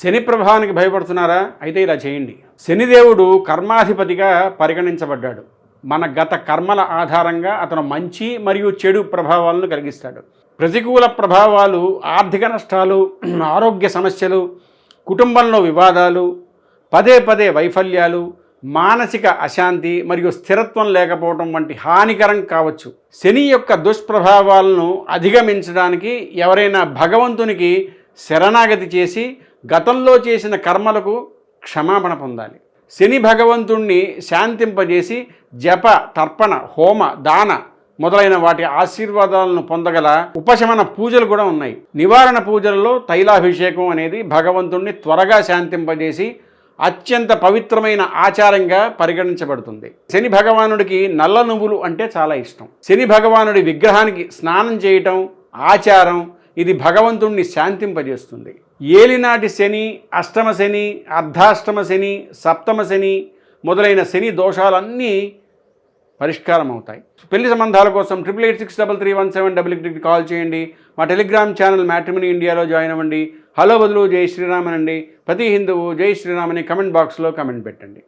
శని ప్రభావానికి భయపడుతున్నారా? అయితే ఇలా చేయండి. శనిదేవుడు కర్మాధిపతిగా పరిగణించబడ్డాడు. మన గత కర్మల ఆధారంగా అతను మంచి మరియు చెడు ప్రభావాలను కలిగిస్తాడు. ప్రతికూల ప్రభావాలు ఆర్థిక నష్టాలు ఆరోగ్య సమస్యలు కుటుంబంలో వివాదాలు పదే పదే వైఫల్యాలు మానసిక అశాంతి మరియు స్థిరత్వం లేకపోవడం వంటి హానికరం కావచ్చు. శని యొక్క దుష్ప్రభావాలను అధిగమించడానికి ఎవరైనా భగవంతునికి శరణాగతి చేసి గతంలో చేసిన కర్మలకు క్షమాపణ పొందాలి. శని భగవంతుణ్ణి శాంతింపజేసి జప తర్పణ హోమ దాన మొదలైన వాటి ఆశీర్వాదాలను పొందగల ఉపశమన పూజలు కూడా ఉన్నాయి. నివారణ పూజలలో తైలాభిషేకం అనేది భగవంతుణ్ణి త్వరగా శాంతింపజేసి అత్యంత పవిత్రమైన ఆచారంగా పరిగణించబడుతుంది. శని భగవానుడికి నల్ల నువ్వులు అంటే చాలా ఇష్టం. శని భగవానుడి విగ్రహానికి స్నానం చేయటం ఆచారం ఇది భగవంతుణ్ణి శాంతింపజేస్తుంది. ఏలినాటి శని అష్టమ శని అర్ధాష్టమ శని సప్తమ శని మొదలైన శని దోషాలన్నీ పరిష్కారం అవుతాయి పెళ్ళి సంబంధాల కోసం triple eight six double three one seven double eight call చేయండి. మా టెలిగ్రామ్ ఛానల్ మ్యాట్రిమనీ ఇండియాలో జాయిన్ అవ్వండి. హలో బదులు జై శ్రీరామనండి. ప్రతి హిందువు జై శ్రీరామని కమెంట్ బాక్స్లో కమెంట్ పెట్టండి.